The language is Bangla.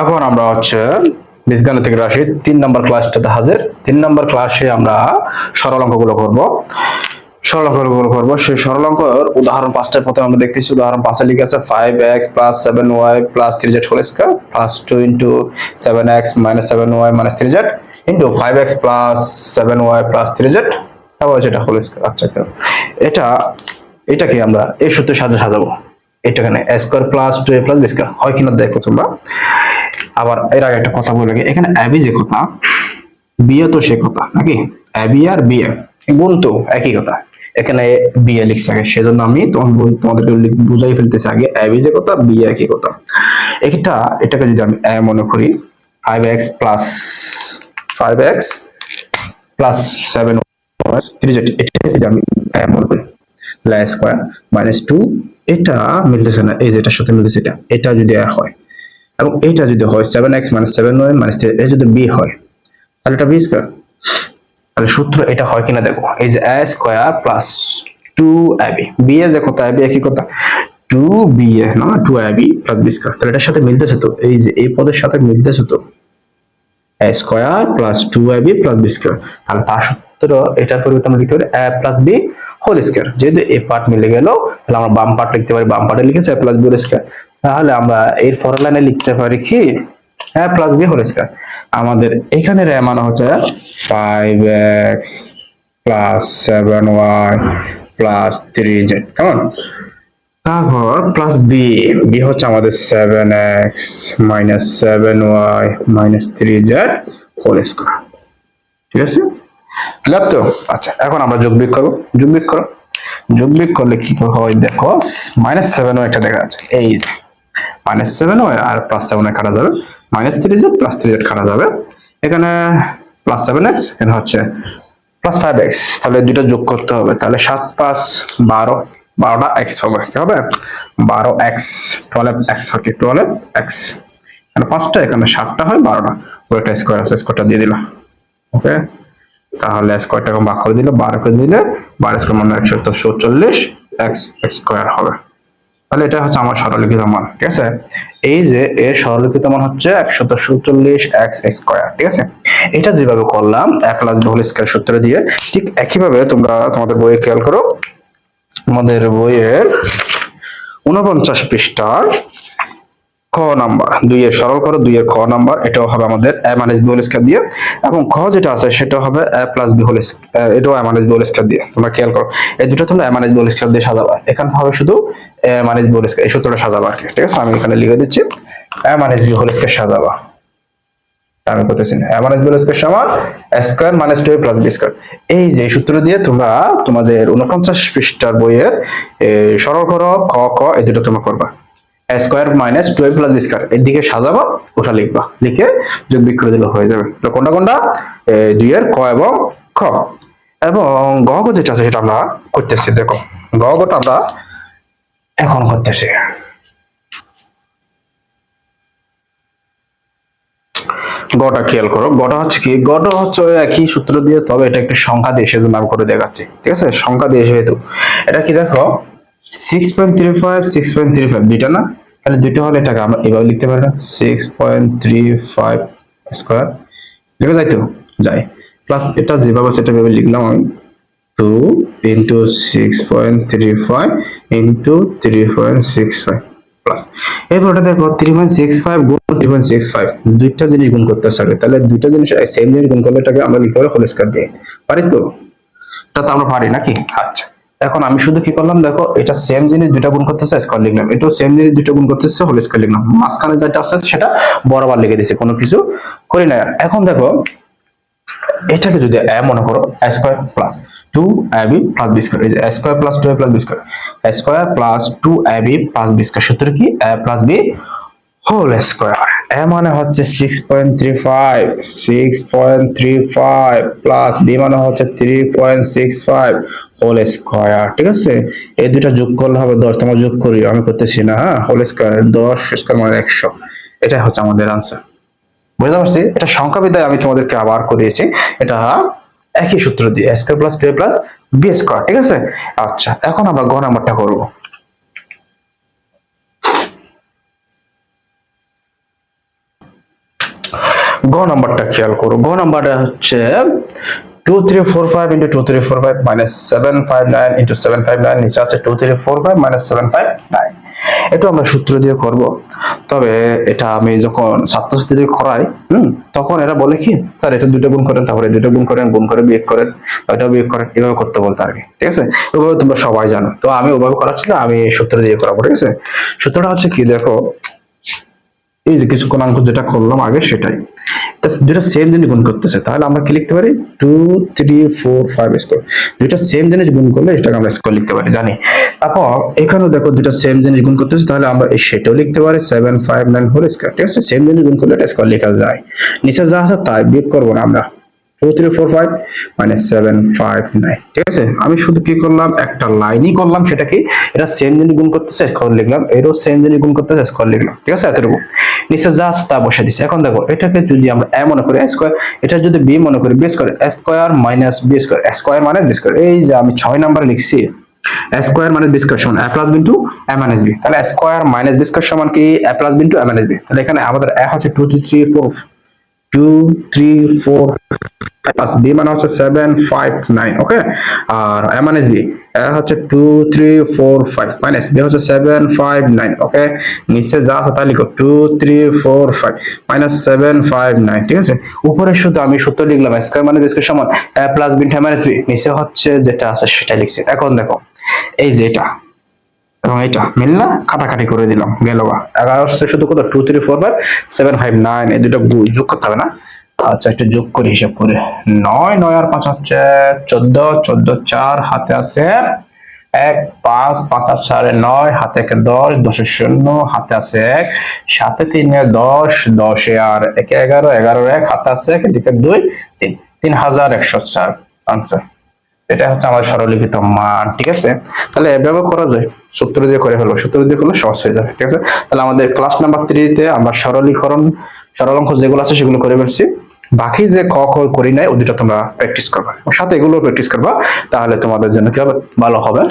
এখন আমরা হচ্ছে বীজগাণিতিক রাশি তিন নম্বর ক্লাসটাতে হাজির। তিন নম্বর ক্লাসে আমরা সরল অঙ্কগুলো করব। সরল অঙ্কগুলো করব। সেই সরল অঙ্কের উদাহরণ পাঁচটার প্রথমে আমরা দেখতেছি, উদাহরণ পাঁচে লিখে আছে five X plus seven Y plus three Z whole square plus two into seven X minus seven Y minus three Z into five X plus seven Y plus three Z তারপর যেটা হোল স্কোয়ার আচ্ছা. এটা, এটাকে আমরা এই সূত্রের সাথে সাজাবো। এটা এখানে A square plus two A plus B square হয় কিনা দেখো তোমরা? আবার এর আগে একটা কথা বলে এখানে অ্যাবি যে কথা বিয়ে তো সে কথা, নাকি? অ্যাবি আর বিয়ে গুণ তো একই কথা। এখানে বিয়ে লিখছে আগে, সেজন্য আমি তোমার তোমাদেরকে বুঝাই ফেলতেছি আগে, অ্যাবি যে কথা বিয়ে একই কথা। এটা এটাকে যদি আমি এ মনে করি five X plus five X plus seven এটা স্কোয়ার মাইনাস টু এটা মিলতেছে না, এই যে এটার সাথে মিলতেছে এটা। এটা যদি হয় এবং এইটা যদি হয় seven X minus seven Y three এটা যদি বি হয়, তাহলে এটা বি স্কোয়ার তাহলে সূত্র এটা হয় কিনা দেখো, এই যে A square plus two AB B A দেখো তা এবি একই কথা? টু বি এ না two AB plus B square তাহলে এটার সাথে মিলতেছে তো, এই যে এই পদের সাথে মিলতেছে তো A square plus two AB plus B square তাহলে তার সূত্র এটার পরিবর্তে আমরা লিখতে পারি A plus B whole square যেহেতু এ পার্ট মিলে গেল, তাহলে আমরা বাম পার্ট লিখতে পারি, বাম পার্টে লিখেছে A plus B whole square তাহলে আমরা এর ফর লাইনে লিখতে পারি কি? হ্যাঁ প্লাস বি হোল আমাদের এখানে মানে হচ্ছে five X plus seven Y plus three Z কেমন? তারপর প্লাস বি বি হচ্ছে আমাদের seven X minus seven Y minus three Z whole square ঠিক আছে? ক্লিয়ার তো? আচ্ছা এখন আমরা যোগ বিয়োগ করব। যোগ বিয়োগ করো। যোগ বিয়োগ করলে কি হয় দেখো মাইনাস সেভেন ওয়াই একটা দেখা যাচ্ছে। এই যে। মাইনাস সেভেন আর প্লাস সেভেন কাটা যাবে। Minus three Z plus three Z কাটা যাবে। এখানে প্লাস সেভেন এক্স এখানে হচ্ছে প্লাস ফাইভ এক্স তাহলে দুটো যোগ করতে হবে। তাহলে সাত পাঁচ বারো, বারোটা এক্স হবে। কি হবে? বারো এক্স টুয়েলভ এক্স হবে। টুয়েলভ এক্স এখানে পাঁচটা, এখানে সাতটা হয়, বারোটা। ওইটা স্কোয়ার আছে স্কোয়ারটা দিয়ে দিলাম। ওকে তাহলে স্কোয়ারটাকে ভাগ করে দিলে, বারো করে দিলে, বারো স্কোয়ার মানে একশো চল্লিশ এক্স স্কোয়ার হবে। তাহলে এটা হচ্ছে আমার সরলিখিত মান, ঠিক আছে? এই যে এর সরলিখিত মান হচ্ছে একশত সুচল্লিশ এক্স স্কোয়ার, ঠিক আছে? এটা যেভাবে করলাম, এক প্লাস হোল স্কোয়ার সূত্র দিয়ে, ঠিক একইভাবে তোমরা তোমাদের বইয়ে খেয়াল করো, আমাদের বইয়ের উনপঞ্চাশ পৃষ্ঠার খ নাম্বার, দুইয়ের সরল করো, দুইয়ের খ নাম্বার, এটাও হবে আমাদের A minus B whole square দিয়ে। এবং খ যেটা আছে সেটা হবে এ প্লাস বি হোল এটাও A minus B whole square দিয়ে, তোমরা খেয়াল করো। এই দুটো তোমরা A minus B whole square দিয়ে সাজাবা এখানে হবে শুধু A minus B whole square, এই সূত্রটা সাজাবা আর কি, ঠিক আছে? আমি এখানে লিখে দিচ্ছি, A minus B whole square সাজাবা। আমি না, A minus B whole square সমান A square minus two plus B square. এই যে সূত্র দিয়ে তোমরা তোমাদের উনপঞ্চাশ পৃষ্ঠার বইয়ের সরল করো ক ক, এই দুটো তোমরা করবা। Square minus twelve plus B square এর দিকে সাজাবা ওটা লিখবা। লিখে যোগ বিয়োগ দিলে হয়ে যাবে। তো কোনটা কোনটা? এই দুইয়ের ক এবং খ। এবং গ গ যেটা আছে সেটা আমরা করতেছি, দেখো। গ গটা আমরা এখন করতেছি। গটা খেয়াল করো। গটা হচ্ছে কি? গটা হচ্ছে একই সূত্র দিয়ে, তবে এটা একটা সংখ্যা দিয়ে সেজন্য আমি করে দেখাচ্ছি। ঠিক আছে? সংখ্যা দিয়ে যেহেতু। এটা কি দেখো? Six point three five six point three five দুইটা না? তাহলে দুইটা হলে এটাকে আমরা এভাবে লিখতে পারি না। Six point three five square লেখা যায় যাই। প্লাস এটা যেভাবে সেটা ভেবে লিখলাম আমি। Two into six point three five into three point six five plus এরপর ওটা দেখো থ্রি পয়েন্ট সিক্স ফাইভ গুণ থ্রি পয়েন্ট সিক্স ফাইভ দুইটা জিনিস গুণ করতে হবে তাহলে দুইটা জিনিস সেম জিনিস গুণ করলে এটাকে আমরা লিখতে পারি হোল স্কয়ার দিয়ে। পারি তো? এটা তো আমরা পারি নাকি? আচ্ছা। এখন আমি শুধু কি করলাম, দেখো, এটা সেম জিনিস দুইটা গুণ করতেছে স্কয়ার লিখলাম। এটাও সেম জিনিস দুইটা গুণ করতেছে হোল স্কয়ার লিখলাম। মাঝখানে যেটা আছে, সেটা বরাবর লিখে দিছি কোনো কিছু করি না এখন দেখো, এটাকে যদি এ মনে করো square plus two A plus B square এই যে square plus two A plus B square square plus two A plus B square সূত্র কি? A plus B whole square A মানে হচ্ছে six point three five six point three five plus B মানে হচ্ছে three point six five whole square ঠিক আছে? এই দুটা যোগ করলে হবে দশ, তোমার যোগ করি আমি করতেছি না হ্যাঁ? হোল স্কোয়ার দশ স্কোয়ার মানে একশো। এটাই হচ্ছে আমাদের আনসার বুঝতে পারছি? এটা সংখ্যাবিদ্যায় আমি তোমাদেরকে আবার করিয়েছি। এটা একই সূত্র দিয়ে square plus two plus B square ঠিক আছে? আচ্ছা এখন আমরা গ নাম্বারটা করব। গ নাম্বারটা খেয়াল করো। গ নাম্বারটা হচ্ছে টু থ্রি ফোর নিচে আছে এটা আমরা সূত্র দিয়ে করব। তবে এটা আমি যখন ছাত্রছাত্রীদের করাই, হুম, তখন এরা বলে কি, স্যার, এটা দুটো গুণ করেন তারপরে দুটো গুণ করেন, গুণ করে বিয়োগ করেন ওইটা বিয়োগ করেন, এভাবে করতে বলতে আর কি, ঠিক আছে? ওভাবে তোমরা সবাই জানো। তো আমি ওভাবে করাচ্ছি না আমি সূত্র দিয়ে করাবো, ঠিক আছে? সূত্রটা হচ্ছে কি, দেখো, এই যে কিছু কোণাঙ্ক যেটা করলাম আগে সেটাই। দুটা সেম জিনিস গুণ করতেছে। তাহলে আমরা কি লিখতে পারি? Two three four five square দুইটা সেম জিনিস গুণ করলে এটাকে আমরা স্কোয়ার লিখতে পারি, জানি। তারপর এখানেও দেখো দুটা সেম জিনিস গুণ করতেছে, তাহলে আমরা সেটাও লিখতে পারি seven five nine whole square ঠিক আছে? সেম জিনিস গুণ করলে এটা স্কোয়ার লেখা যায়। নিচে যা আছে তাই বিয়োগ করব না আমরা। আমি শুধু কি করলাম? একটা লাইনই করলাম সেটা কি এটা সেম জিনিস গুণ করতেছে স্কোয়ার লিখলাম। এরও সেম জিনিস গুণ করতেছে স্কোয়ার লিখলাম। ঠিক আছে? এতটুকু। নিচে যা আছে তা বসে দিচ্ছে। এখন দেখো, এটাকে যদি আমরা এ মনে করি স্কোয়ার এটা যদি বি মনে করি B square square minus B square square minus B square এই যে আমি ছয় নাম্বার লিখছি। স্কোয়ার মাইনাস বি স্কোয়ার সমান A plus B two A minus B তাহলে স্কোয়ার মাইনাস বি স্কোয়ার সমান কি? A plus B two A minus B তাহলে এখানে আমাদের এ হচ্ছে two three four two three four plus B মানে হচ্ছে সেভেন ফাইভ নাইন ওকে আর এ মাইনাস বি হচ্ছে two three four five minus B হচ্ছে সেভেন ফাইভ নাইন ওকে নিচে যা আছে তা লিখো two three four five minus seven five nine ঠিক আছে? উপরে শুধু আমি সূত্র লিখলাম স্কোয়ার মানে স্কোয়ার সমান এ প্লাস বি মাইনাস নিচে হচ্ছে যেটা আছে সেটা লিখছি। এখন দেখো, এই যে এটা এবং এটা মিল না কাটাকাটি করে দিলাম, গেল গা এগারো শুধু কত? Two three four five seven five nine এই দুটো যোগ করতে হবে না? আচ্ছা একটু যোগ করি হিসাব করে। নয় নয় আর পাঁচ হচ্ছে চোদ্দ চোদ্দ, চার, হাতে আছে এক, পাঁচ পাঁচ আর চারে নয়, হাতে একে দশ দশের শূন্য, হাতে আছে এক সাথে তিনে দশ, দশে আর একে এগারো এগারোর এক, হাতে আছে এক, এদিকে দুই, তিন। তিন হাজার একশো চার। আনসার এটা হচ্ছে আমার সরলিখিত মান, ঠিক আছে? তাহলে এভাবে করা যায়। সূত্র দিয়ে করে ফেলো সূত্র দিয়ে করলে সহজ হয়ে যাবে, ঠিক আছে? তাহলে আমাদের ক্লাস নাম্বার থ্রিতে আমরা সরলীকরণ, সরল অঙ্ক যেগুলো আছে সেগুলো করে ফেলছি। বাকি যে ক, খ, করি নাই ওই তোমরা প্র্যাকটিস করবা। সাথে এগুলো প্র্যাকটিস করবা, তাহলে তোমাদের জন্য কি হবে? ভালো হবে।